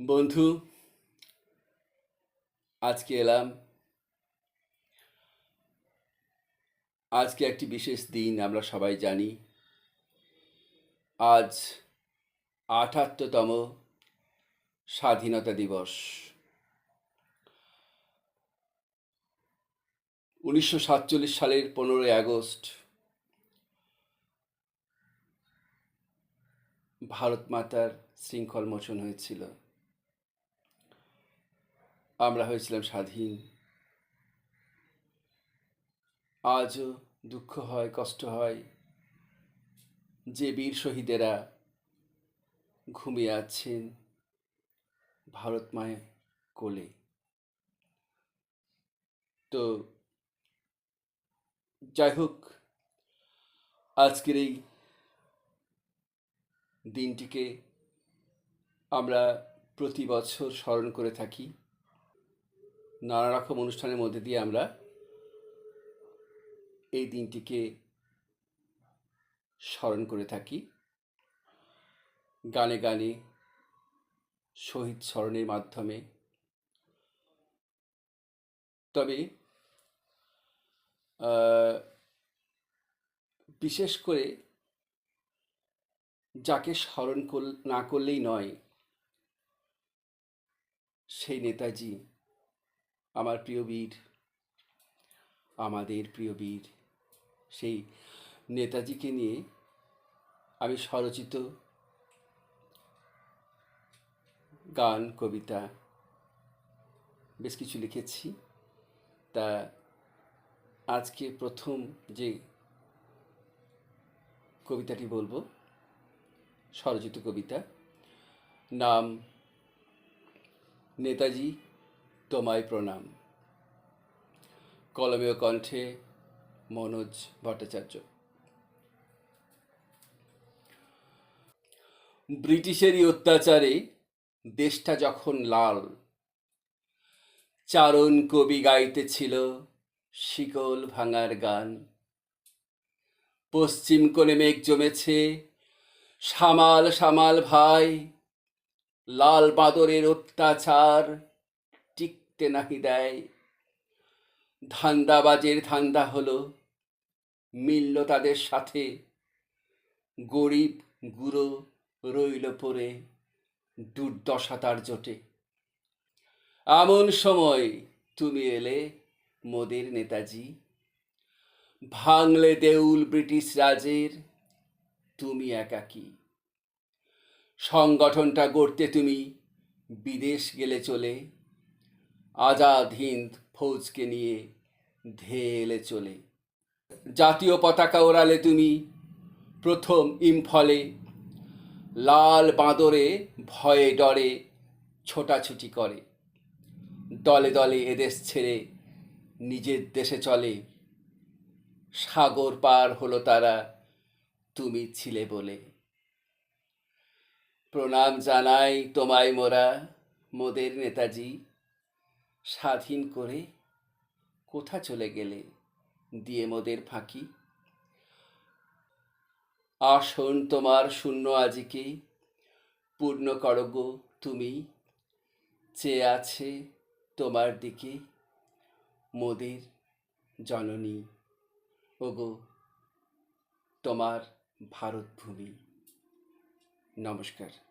বন্ধু, আজকে এলাম। আজকে একটি বিশেষ দিন আমরা সবাই জানি। আজ আঠাত্তরতম স্বাধীনতা দিবস। উনিশশো সাতচল্লিশ সালের পনেরোই আগস্ট ভারত মাতার শৃঙ্খল মোচন হয়েছিল। আমরা হয়েছিলাম স্বাধীন। আজও দুঃখ হয়, কষ্ট হয় যে বীর শহীদেরা ঘুমিয়ে আছেন ভারত মায়ের কোলে। তো যাই হোক, আজকের এই দিনটিকে আমরা প্রতি বছর স্মরণ করে থাকি। নানা রকম অনুষ্ঠানের মধ্যে দিয়ে আমরা এই দিনটিকে স্মরণ করে থাকি। গানে গানে, শহীদ স্মরণের মাধ্যমে। তবে বিশেষ করে যাকে স্মরণ না করলেই নয়, সেই নেতাজি আমার প্রিয় বীর, আমাদের প্রিয় বীর, সেই নেতাজিকে নিয়ে আমি স্বরচিত গান, কবিতা বেশ কিছু লিখেছি। তা আজকে প্রথম যে কবিতাটি বলব, স্বরচিত কবিতা, নাম নেতাজি তোমায় প্রণাম। কলমেয় কণ্ঠে মনোজ ভট্টাচার্য। ব্রিটিশেরই অত্যাচারে দেশটা যখন লাল, চারণ কবি গাইতেছিল শিকল ভাঙার গান। পশ্চিম কোণে মেঘ জমেছে, সামাল সামাল ভাই, লাল বাদরের অত্যাচার টিকতে নাহি দেয়। ধান্দাবাজের ধান্দা হলো, মিলল তাদের সাথে। গরিব গুঁড়ো রইল পরে দুর্দশা তার জোটে। এমন সময় তুমি এলে মোদের নেতাজি। ভাঙলে দেউল ব্রিটিশ রাজের, তুমি একাকী। সংগঠনটা গড়তে তুমি বিদেশ গেলে চলে। আজাদ হিন্দ ফৌজকে নিয়ে এলে চলে। জাতীয় পতাকা ওড়ালে তুমি প্রথম ইম্ফলে। লাল বাঁদরে ভয়ে ডরে ছোটাছুটি করে। দলে দলে এদেশ ছেড়ে নিজের দেশে চলে। সাগর পার হলো তারা, তুমি ছিলে বলে। প্রণাম জানাই তোমায় মোরা, মোদের নেতাজি। স্বাধীন করে কোথা চলে গেলে দিয়ে মোদের ফাঁকি? আসন তোমার শূন্য আজিকে, পূর্ণ করো গো তুমি চেয়ে আছে তোমার দিকে, মোদের জননী। ওগো, তোমার ভারতভূমি। নমস্কার।